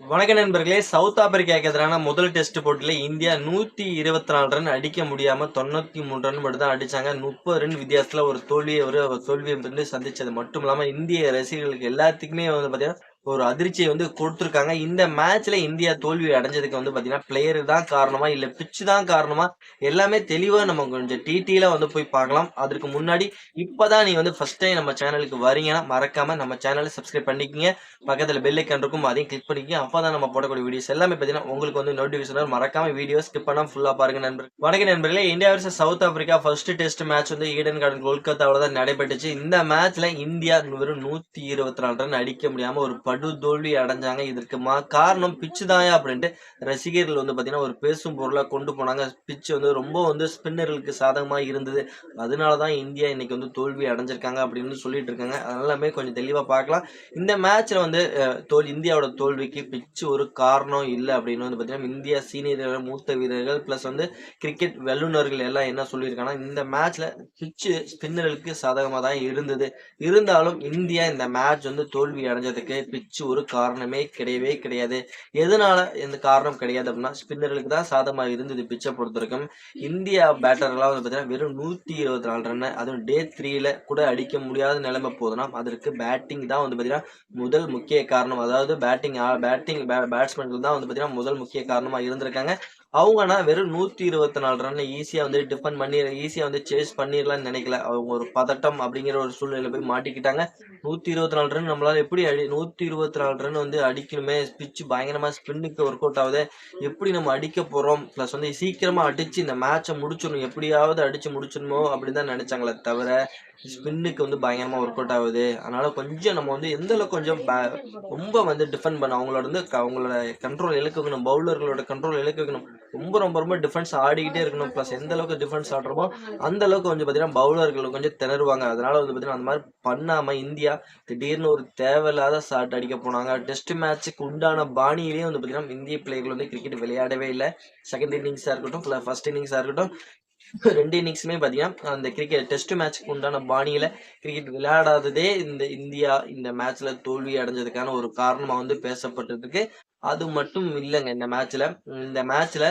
வணக்க நண்பர்களே சவுத் ஆப்பிரிக்காவுக்கு எதிரான முதல் டெஸ்ட் போட்டியில இந்தியா நூத்தி இருபத்தி நாலு ரன் அடிக்க முடியாம தொண்ணூத்தி மூணு ரன் மட்டும் தான் அடிச்சாங்க. முப்பது ரன் வித்தியாசத்துல ஒரு தோல்வியை ஒரு தோல்வியை வந்து சந்திச்சது மட்டும் இல்லாம இந்திய ரசிகர்களுக்கு எல்லாத்துக்குமே வந்து பார்த்தீங்கன்னா ஒரு அதிர்ச்சியை வந்து கொடுத்துருக்காங்க. இந்த மேட்ச்ல இந்தியா தோல்வி அடைஞ்சதுக்கு வந்து பாத்தீங்கன்னா பிளேயர் தான் காரணமா இல்ல பிச்சு தான் காரணமா எல்லாமே தெளிவா நம்ம கொஞ்சம் டிடியில வந்து போய் பார்க்கலாம். அதற்கு முன்னாடி இப்பதான் நீ வந்து ஃபர்ஸ்ட் டைம் நம்ம சேனலுக்கு வரீங்கன்னா மறக்காம நம்ம சேனலை சப்ஸ்கிரைப் பண்ணிக்கங்க. பக்கத்துல பெல் ஐக்கன் இருக்கும் அதையும் கிளிக் பண்ணிக்கங்க. அப்பதான் நம்ம போடக்கூடிய வீடியோஸ் எல்லாமே பாத்தீங்கன்னா உங்களுக்கு வந்து நோட்டிபிகேஷன் மறக்காம வீடியோ ஸ்கிப் பண்ணாம ஃபுல்லா பாருங்க நண்பர் வடக்கு நண்பர்களே. India versus South Africa first test match வந்து ஈடன் கார்டன் கொல்கத்தாவில் தான் நடைபெற்றுச்சு. இந்த மேட்ச்ல இந்தியா வெறும் நூத்தி இருபத்தி நாலு ரன் அடிக்க முடியாம ஒரு படு தோல்வி அடைஞ்சாங்க. இதற்கு மா காரணம் பிச்சு தாயா அப்படின்ட்டு ரசிகர்கள் வந்து பார்த்தீங்கன்னா ஒரு பேசும் பொருளாக கொண்டு போனாங்க. பிச்சு வந்து ரொம்ப வந்து ஸ்பின்னர்களுக்கு சாதகமாக இருந்தது. அதனால தான் இந்தியா இன்னைக்கு வந்து தோல்வி அடைஞ்சிருக்காங்க அப்படின்னு சொல்லிட்டு இருக்காங்க. அதெல்லாமே கொஞ்சம் தெளிவாக பார்க்கலாம் இந்த மேட்ச்சில் வந்து தோல் இந்தியாவோட தோல்விக்கு பிச்சு ஒரு காரணம் இல்லை அப்படின்னு வந்து பார்த்தீங்கன்னா இந்தியா சீனியர் மூத்த வீரர்கள் ப்ளஸ் வந்து கிரிக்கெட் வல்லுநர்கள் எல்லாம் என்ன சொல்லியிருக்காங்கன்னா இந்த மேட்ச்சில் பிச்சு ஸ்பின்னர்களுக்கு சாதகமாக தான் இருந்தது. இருந்தாலும் இந்தியா இந்த மேட்ச் வந்து தோல்வி அடைஞ்சதுக்கு பிச்சு ஒரு காரணமே கிடையவே கிடையாது. எதனால இந்த காரணம் கிடையாது அப்படின்னா ஸ்பின்னர்களுக்கு தான் சாதமாக இருந்தது பிச்சை பொறுத்த வரைக்கும் இந்தியா பேட்டர்லாம் வந்து பார்த்தீங்கன்னா வெறும் நூத்தி இருபத்தி நாலு ரன் அதுவும் டே த்ரீல கூட அடிக்க முடியாத நிலைமை போதுன்னா அதற்கு பேட்டிங் தான் வந்து பார்த்தீங்கன்னா முதல் முக்கிய காரணம். அதாவது பேட்டிங் பேட்டிங் பேட்ஸ்மேன்கள் தான் வந்து பார்த்தீங்கன்னா முதல் முக்கிய காரணமா இருந்திருக்காங்க. அவங்கன்னா வெறும் நூத்தி இருபத்தி நாலு ரன் ஈஸியா வந்து டிஃபன் பண்ணி ஈஸியா வந்து சேஸ் பண்ணிடலாம்னு நினைக்கல. அவங்க ஒரு பதட்டம் அப்படிங்கிற ஒரு சூழ்நிலை போய் மாட்டிக்கிட்டாங்க. நூத்தி இருபத்தி நாலு ரன் நம்மளால எப்படி அடி நூத்தி இருபத்தி நாலு ரன் வந்து அடிக்கணுமே? பிச்சு பயங்கரமா ஸ்பின்னுக்கு ஒர்க் அவுட் ஆகுது. எப்படி நம்ம அடிக்க போறோம்? பிளஸ் வந்து சீக்கிரமா அடிச்சு இந்த மேட்சை முடிச்சிடணும். எப்படியாவது அடிச்சு முடிச்சிடணுமோ அப்படின்னு தான் நினைச்சாங்களே தவிர ஸ்பின்னுக்கு வந்து பயங்கரமா ஒர்க் அவுட் ஆகுது. அதனால கொஞ்சம் நம்ம வந்து எந்த அளவுக்கு கொஞ்சம் ரொம்ப வந்து டிஃபெண்ட் பண்ண அவங்களோட வந்து க- அவங்களோட கண்ட்ரோல் இழக்க வைக்கணும் பவுலர்களோட கண்ட்ரோல் இழக்க வைக்கணும் ரொம்ப ரொம்ப ரொம்ப டிஃபென்ஸ் ஆடிக்கிட்டே இருக்கணும். ப்ளஸ் எந்த அளவுக்கு டிஃபென்ஸ் ஆடுறமோ அந்த அளவுக்கு கொஞ்சம் பார்த்தீங்கன்னா பவுலர்கள் கொஞ்சம் திணறுவாங்க. அதனால வந்து பார்த்தீங்கன்னா அந்த மாதிரி பண்ணாம இந்தியா திடீர்னு ஒரு தேவையில்லாத ஷாட் அடிக்க போனாங்க. டெஸ்ட் மேட்ச்சுக்கு உண்டான பாணியிலேயே வந்து பார்த்தீங்கன்னா இந்திய பிளேயர்கள் வந்து கிரிக்கெட் விளையாடவே இல்லை. செகண்ட் இன்னிங்ஸாக இருக்கட்டும் ஃபர்ஸ்ட் இன்னிங்ஸாக இருக்கட்டும் ரெண்டு இன்னிங்ஸுமே பார்த்தீங்கன்னா அந்த கிரிக்கெட் டெஸ்ட் மேட்ச்சுக்கு உண்டான பாணியில் கிரிக்கெட் விளையாடாததே இந்த இந்தியா இந்த மேட்ச்ல தோல்வி அடைஞ்சதுக்கான ஒரு காரணமாக வந்து பேசப்பட்டிருக்கு. அது மட்டும் இல்லைங்க இந்த மேட்ச்ல இந்த மேட்ச்ல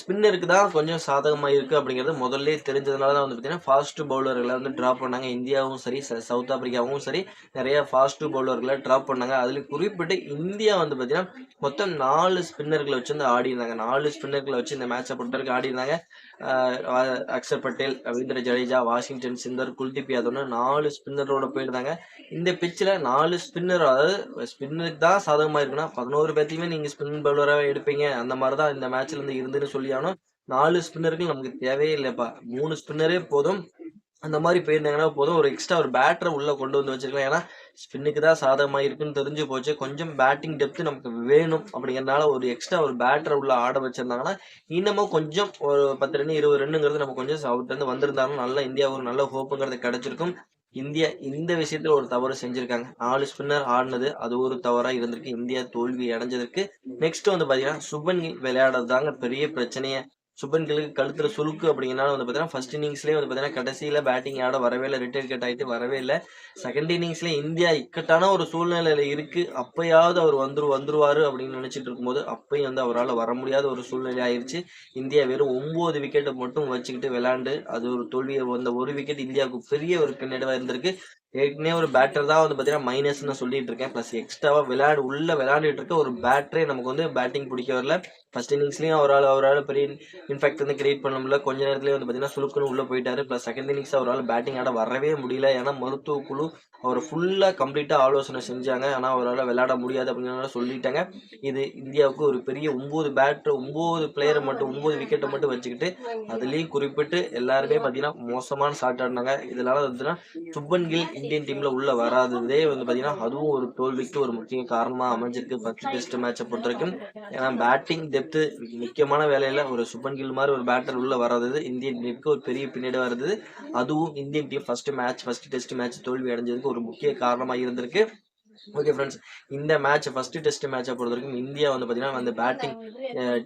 ஸ்பின்னருக்கு தான் கொஞ்சம் சாதகமாக இருக்குது அப்படிங்கிறது முதல்ல தெரிஞ்சதுனால தான் வந்து பார்த்தீங்கன்னா ஃபாஸ்ட் பவுலர்களை வந்து ட்ராப் பண்ணாங்க. இந்தியாவும் சரி சவுத் ஆப்பிரிக்காவும் சரி நிறைய ஃபாஸ்ட் பவுலர்களை ட்ராப் பண்ணாங்க. அதில் குறிப்பிட்டு இந்தியா வந்து பார்த்தீங்கன்னா மொத்தம் நாலு ஸ்பின்னர்களை வச்சு வந்து ஆடி இருந்தாங்க நாலு ஸ்பின்னர்களை வச்சு இந்த மேட்சை பொறுத்தவரைக்கும் ஆடிருந்தாங்க ஆடி இருந்தாங்க அக்ஷர் பட்டேல் ரவீந்திர ஜடேஜா வாஷிங்டன் சுந்தர் குல்தீப் யாதவ்னு நாலு ஸ்பின்னரோட போயிருந்தாங்க. இந்த பிச்சில் நாலு ஸ்பின்னர் அதாவது ஸ்பின்னருக்கு தான் சாதகமாக இருக்குன்னா பதினோரு பேர்த்தையுமே நீங்கள் ஸ்பின் பவுலராக எடுப்பீங்க. அந்த மாதிரி தான் இந்த மேட்ச்லேருந்து இருந்துன்னு சொல்லி நாலு ஸ்பின்னர்கள் நமக்கு தேவையே இல்லைப்பா. மூணு ஸ்பின்னரே போதும். அந்த மாதிரி போயிருந்தாங்கன்னா போதும். ஒரு எக்ஸ்ட்ரா ஒரு பேட்டரை உள்ள கொண்டு வந்து வச்சிருக்கலாம். ஏன்னா ஸ்பின்னுக்கு தான் சாதகமாக இருக்குன்னு தெரிஞ்சு போச்சு. கொஞ்சம் பேட்டிங் டெப்த் நமக்கு வேணும் அப்படிங்கறதுனால ஒரு எக்ஸ்ட்ரா ஒரு பேட்டரை உள்ள ஆட வச்சிருந்தாங்கன்னா இன்னமும் கொஞ்சம் ஒரு பத்து ரன் இருபது ரன்னுங்கிறது நம்ம கொஞ்சம் அவர்கிட்ட வந்திருந்தாலும் நல்ல இந்தியா ஒரு நல்ல ஹோப்புங்கிறது கிடைச்சிருக்கும். இந்தியா இந்த விஷயத்துல ஒரு தவறு செஞ்சிருக்காங்க. நாலு ஸ்பின்னர் ஆடினது அது ஒரு தவறா இருந்திருக்கு. இந்தியா தோல்வி அடைஞ்சதற்கு நெக்ஸ்ட் வந்து பாத்தீங்கன்னா சுபன் கில் விளையாடுறது தாங்க பெரிய பிரச்சனையே. சுபன் கில்லுக்கு கழுத்துல சுருக்கு அப்படிங்கறனால வந்து பாத்தீங்கன்னா ஃபர்ஸ்ட் இன்னிங்ஸ்லயே வந்து பாத்தீங்கன்னா கடைசியில பேட்டிங் ஆட வரவே இல்லை ரிட்டையர் கட் ஆயிட்டு வரவே இல்லை. செகண்ட் இன்னிங்ஸ்ல இந்தியா இக்கட்டான ஒரு சூழ்நிலையில இருக்கு. அப்பயாவது அவர் வந்துரு வந்துருவாரு அப்படின்னு நினைச்சிட்டு இருக்கும்போது அப்பயும் வந்து அவரால் வர முடியாத ஒரு சூழ்நிலை ஆயிடுச்சு இந்தியா வெறும் ஒன்பது விக்கெட்டை மட்டும் வச்சுக்கிட்டு விளாண்டு அது ஒரு தோல்வியை வந்த ஒரு விக்கெட் இந்தியாவுக்கு பெரிய ஒரு பின்னடைவா இருந்திருக்கு. ஏற்கனவே ஒரு பேட்டர் தான் வந்து பார்த்தீங்கன்னா மைனஸ்னு சொல்லிட்டு இருக்கேன். ப்ளஸ் எக்ஸ்ட்ராவாக விளையாடு உள்ளே விளையாடிட்டு இருக்க ஒரு பேட்டரே நமக்கு வந்து பேட்டிங் பிடிக்க வரல. ஃபர்ஸ்ட் இன்னிங்ஸ்லேயும் அவரால் அவரால் பெரிய இன்ஃபேக்ட் வந்து கிரியேட் பண்ண முடியல. கொஞ்ச நேரத்துலேயே வந்து பார்த்தீங்கன்னா சுலுக்குன்னு உள்ளே போயிட்டாரு. ப்ளஸ் செகண்ட் இன்னிங்ஸ் அவரால் பேட்டிங் ஆட வரவே முடியல. ஏன்னா மருத்துவ குழு அவர் ஃபுல்லாக கம்ப்ளீட்டாக ஆலோசனை செஞ்சாங்க. ஆனால் அவரால் விளையாட முடியாது அப்படின்னு சொல்லிட்டாங்க. இது இந்தியாவுக்கு ஒரு பெரிய ஒம்பது பேட்டர் ஒம்பது பிளேயரை மட்டும் ஒம்பது விக்கெட்டை மட்டும் வச்சுக்கிட்டு அதுலேயும் குறிப்பிட்டு எல்லாருமே பார்த்தீங்கன்னா மோசமான ஷாட் ஆடினாங்க. இதனால வந்துன்னா சுப்பன் கில் இந்தியன் டீம்ல உள்ள வராததே வந்து பார்த்தீங்கன்னா அதுவும் ஒரு தோல்விக்கு ஒரு முக்கிய காரணமா அமைஞ்சிருக்கு. ஃபர்ஸ்ட் டெஸ்ட் மேட்சை பொறுத்த வரைக்கும். ஏன்னா பேட்டிங் டெப்த் முக்கியமான வேலையில ஒரு சுபன் கில் மாதிரி ஒரு பேட்டர் உள்ள வராதது இந்தியன் டீமுக்கு ஒரு பெரிய பின்னடைவா வருது அதுவும் Indian team first match first test match தோல்வி அடைஞ்சதுக்கு ஒரு முக்கிய காரணமாக இருந்திருக்கு. ஓகே ஃப்ரெண்ட்ஸ் இந்த மேட்ச் ஃபர்ஸ்ட் டெஸ்ட் மேட்சை பொறுத்த வரைக்கும் இந்தியா வந்து பார்த்தீங்கன்னா அந்த பேட்டிங்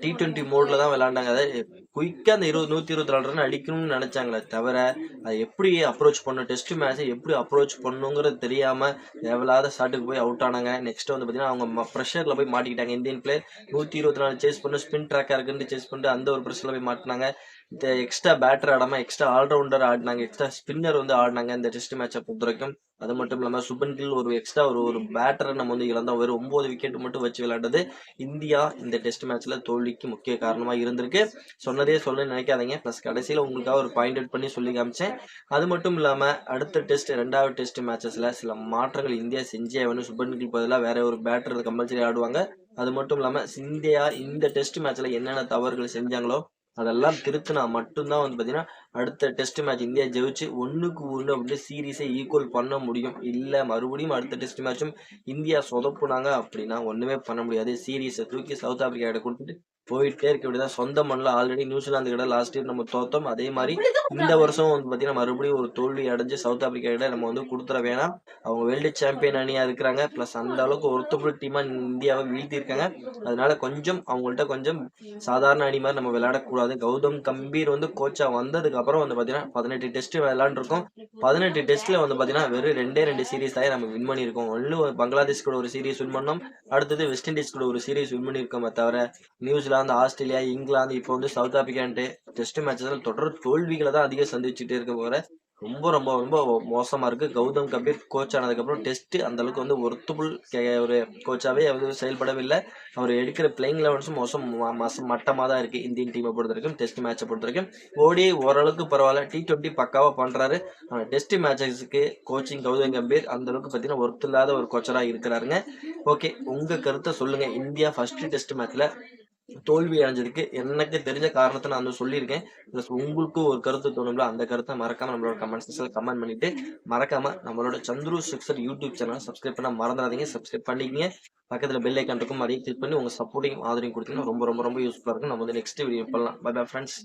டி டுவெண்ட்டி மோட்ல தான் விளையாண்டாங்க. அதாவது குயிக்காக அந்த இருபது நூற்றி இருபத்தி நாலு ரன் அடிக்கணும்னு நினைச்சாங்களே தவிர அதை எப்படி அப்ரோச் பண்ணும் டெஸ்ட் மேட்ச்சை எப்படி அப்ரோச் பண்ணுங்கிறது தெரியாம தேவையில்லாத ஷாட்டுக்கு போய் அவுட் ஆனாங்க. நெக்ஸ்ட் வந்து பார்த்தீங்கன்னா அவங்க ப்ரெஷரில் போய் மாட்டிக்கிட்டாங்க. இந்தியன் பிளேயர் நூற்றி இருபத்தி நாலு சேஸ் பண்ணி ஸ்பின் ட்ராக்காக இருக்குன்னு சேஸ் பண்ணிட்டு அந்த ஒரு ப்ரெஷரில் போய் மாட்டினாங்க. இந்த எக்ஸ்ட்ரா பேட்டர் ஆடாமல் எக்ஸ்ட்ரா ஆல்ரவுண்டர் ஆடினாங்க எக்ஸ்ட்ரா ஸ்பின்னர் வந்து ஆடினாங்க இந்த டெஸ்ட் மேட்சை பொறுத்த வரைக்கும் அது மட்டும் இல்லாமல் சுபன் கில் ஒரு எக்ஸ்ட்ரா ஒரு ஒரு பேட்டரை நம்ம வந்து இழந்தோம் வெறும் ஒன்பது விக்கெட் மட்டும் வச்சு விளையாண்டது இந்தியா இந்த டெஸ்ட் மேட்ச்ல தோல்விக்கு முக்கிய காரணமாக இருந்திருக்கு. சொன்னதே சொல்ல நினைக்காதீங்க. ப்ளஸ் கடைசியில் உங்களுக்காக ஒரு பாயிண்ட் அவுட் பண்ணி சொல்லி காமிச்சேன். அது மட்டும் இல்லாமல் அடுத்த டெஸ்ட் ரெண்டாவது டெஸ்ட் மேட்சஸில் சில மாற்றங்கள் இந்தியா செஞ்சே வேணும் சுபன் கில் பதிலாக வேற ஒரு பேட்டர் கம்பல்சரி ஆடுவாங்க. அது மட்டும் இல்லாமல் இந்தியா இந்த டெஸ்ட் மேட்ச்ல என்னென்ன தவறுகள் செஞ்சாங்களோ அதெல்லாம் திருத்தினா மட்டும்தான் வந்து பார்த்தீங்கன்னா அடுத்த டெஸ்ட் மேட்ச் இந்தியா ஜெயிச்சு ஒன்றுக்கு ஒன்று அப்படின்னு சீரீஸை ஈக்குவல் பண்ண முடியும். இல்லை மறுபடியும் அடுத்த டெஸ்ட் மேட்சும் இந்தியா சொதப்புனாங்க அப்படின்னா ஒன்றுமே பண்ண முடியாது. சீரீஸை தூக்கி சவுத் ஆப்பிரிக்கா கிட்ட கொடுத்துட்டு போயிட்டே இருக்க. வேண்டியதான் சொந்த மண்ணில் ஆல்ரெடி நியூசிலாந்து கிட்ட லாஸ்ட் இயர் நம்ம தோத்தோம். அதே மாதிரி இந்த வருஷம் வந்து பார்த்தீங்கன்னா மறுபடியும் ஒரு தோல்வி அடைஞ்சு சவுத் ஆப்பிரிக்கா கிட்ட நம்ம வந்து கொடுத்துட வேணாம். அவங்க வேர்ல்டு சாம்பியன் அணியா இருக்கிறாங்க. ப்ளஸ் அந்த அளவுக்கு ஒருத்தபுள் டீமா இந்தியாவை வீழ்த்தியிருக்காங்க. அதனால கொஞ்சம் அவங்கள்ட்ட கொஞ்சம் சாதாரண அணி மாதிரி நம்ம விளையாடக்கூடாது. கௌதம் கம்பீர் வந்து கோச்சா வந்ததுக்கு அப்புறம் வந்து பாத்தீங்கன்னா பதினெட்டு டெஸ்ட் விளையாண்டுருக்கோம். பதினெட்டு டெஸ்ட்ல வந்து பாத்தீங்கன்னா வெறும் ரெண்டே ரெண்டு சீரீஸ் தான் நம்ம வின் பண்ணியிருக்கோம். ஒன்று பங்களாதேஷ் கூட ஒரு சீரீஸ் வின் பண்ணோம். அடுத்தது வெஸ்ட் இண்டீஸ் கூட ஒரு சீரீஸ் வின் பண்ணியிருக்கோமே தவிர நியூசிலாந்து ஆஸ்திரேலியா இங்கிலாந்து இப்போ வந்து சவுத் ஆப்பிரிக்கான்ட்டு டெஸ்ட் மேட்சஸில் தொடர் தோல்விகளை தான் அதிகம் சந்திச்சுட்டே இருக்க போகிற ரொம்ப ரொம்ப ரொம்ப மோசமாக இருக்குது கௌதம் கபீர் கோச் ஆனதுக்கப்புறம் டெஸ்ட்டு அந்தளவுக்கு வந்து ஒருத்துபுள் ஒரு கோச்சாகவே அவர் செயல்படவில்லை. அவர் எடுக்கிற பிளேயிங் லெவன்ஸும் மோசம் ம- மோசம் மட்டமாக தான் இருக்குது இந்தியன் டீமை பொறுத்த வரைக்கும் டெஸ்ட் மேட்சை பொறுத்த வரைக்கும். ஓடி ஓரளவுக்கு பரவாயில்ல. டி டுவெண்ட்டி பக்காவாக பண்ணுறாரு ஆனால் டெஸ்ட் மேட்சஸுக்கு கோச்சிங் கௌதம் கம்பீர் அந்தளவுக்கு பார்த்தீங்கன்னா ஒர்த் இல்லாத ஒரு கோச்சராக இருக்கிறாருங்க. ஓகே உங்கள் கருத்தை சொல்லுங்கள் இந்தியா ஃபர்ஸ்ட் டெஸ்ட் மேட்ச்சில் தோல்வி அடைஞ்சதுக்கு எனக்கு தெரிஞ்ச காரணத்தை நான் வந்து சொல்லியிருக்கேன். ப்ளஸ் உங்களுக்கும் ஒரு கருத்து தோணும்ல அந்த கருத்தை மறக்காம நம்மளோட கமெண்ட் செக்ஷன்ல கமெண்ட் பண்ணிட்டு மறக்காம நம்மளோட Chandru sixer YouTube channel subscribe பண்ண மறந்துடாதீங்க. சப்ஸ்கிரைப் பண்ணிக்கங்க. பக்கத்துல பெல் ஐக்கான் இருக்கும் அதையும் கிளிக் பண்ணி உங்க சப்போர்ட்டையும் ஆதரவையும் கொடுத்தீங்கன்னா ரொம்ப ரொம்ப ரொம்ப யூஸ்ஃபுல்லா இருக்கும். நம்ம வந்து நெக்ஸ்ட் வீடியோ பண்ணலாம் பை பை ஃப்ரெண்ட்ஸ்